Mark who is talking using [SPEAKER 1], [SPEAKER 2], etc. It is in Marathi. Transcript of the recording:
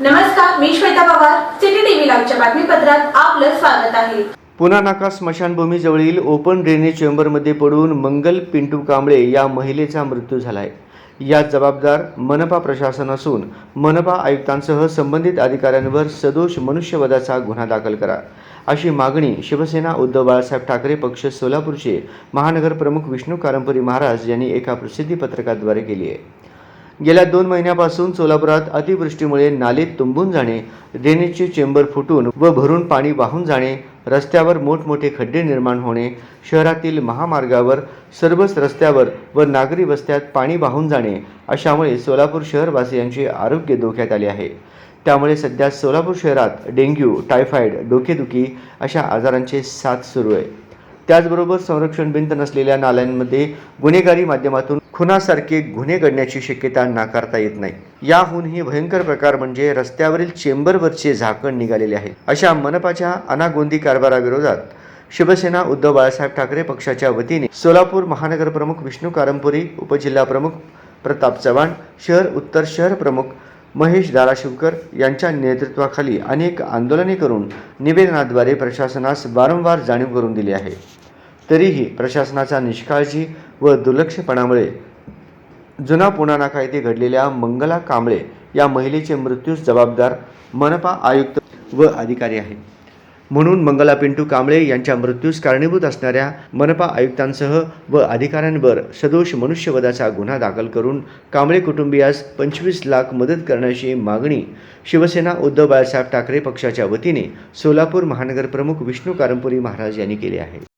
[SPEAKER 1] नमस्कार मी श्वेता पवार सिटी टीव्ही लाईव्हच्या बातमीपत्रात आपलं स्वागत आहे.
[SPEAKER 2] पुन्हा नाका स्मशानभूमीजवळील ओपन ड्रेनेज चेंबरमध्ये पडून मंगल पिंटू कांबळे या महिलेचा मृत्यू झाला आहे यात जबाबदार मनपा प्रशासन असून मनपा आयुक्तांसह संबंधित अधिकाऱ्यांवर सदोष मनुष्यवधाचा गुन्हा दाखल करा. अशी मागणी शिवसेना उद्धव बाळासाहेब ठाकरे पक्ष सोलापूरचे महानगर प्रमुख विष्णू कारंपुरी महाराज यांनी एका प्रसिद्धी पत्रकाद्वारे केली आहे. गेल्या दोन महिन्यापासून सोलापुरात अतिवृष्टीमुळे नाले तुंबून जाणे ड्रेनेजचे चेंबर फुटून व भरून पाणी वाहून जाणे रस्त्यावर मोठमोठे खड्डे निर्माण होणे शहरातील महामार्गावर सर्वच रस्त्यावर व नागरी वस्त्यात पाणी वाहून जाणे अशामुळे सोलापूर शहरवासियांचे आरोग्य धोक्यात आले आहे. त्यामुळे सध्या सोलापूर शहरात डेंग्यू टायफॉईड डोकेदुखी अशा आजारांचे साथ सुरू आहे. त्याचबरोबर संरक्षण भिंत नसलेल्या नाल्यांमध्ये गुन्हेगारी माध्यमातून खुनासारखे गुन्हे घडण्याची शक्यता नाकारता येत नाही. याहूनही भयंकर प्रकार म्हणजे रस्त्यावरील चेंबरवरचे झाकण निघालेले आहे. अशा मनपाच्या अनागोंदी कारभाराविरोधात शिवसेना उद्धव बाळासाहेब ठाकरे पक्षाच्या वतीने सोलापूर महानगर प्रमुख विष्णू कारंपुरी उपजिल्हा प्रमुख प्रताप चव्हाण शहर उत्तर शहर प्रमुख महेश दाराशिवकर यांच्या नेतृत्वाखाली अनेक आंदोलने करून निवेदनाद्वारे प्रशासनास वारंवार जाणीव करून दिली आहे. तरीही प्रशासनाचा निष्काळजी व दुर्लक्षपणामुळे जुना पुणा नाका येथे घडलेल्या मंगला कांबळे या महिलेचे मृत्यूस जबाबदार मनपा आयुक्त व अधिकारी आहेत. म्हणून मंगला पिंटू कांबळे यांच्या मृत्यूस कारणीभूत असणाऱ्या मनपा आयुक्तांसह व अधिकाऱ्यांवर सदोष मनुष्यवधाचा गुन्हा दाखल करून कांबळे कुटुंबियास पंचवीस लाख मदत करण्याची मागणी शिवसेना उद्धव बाळासाहेब ठाकरे पक्षाच्या वतीने सोलापूर महानगर प्रमुख विष्णू कारंपुरी महाराज यांनी केली आहे.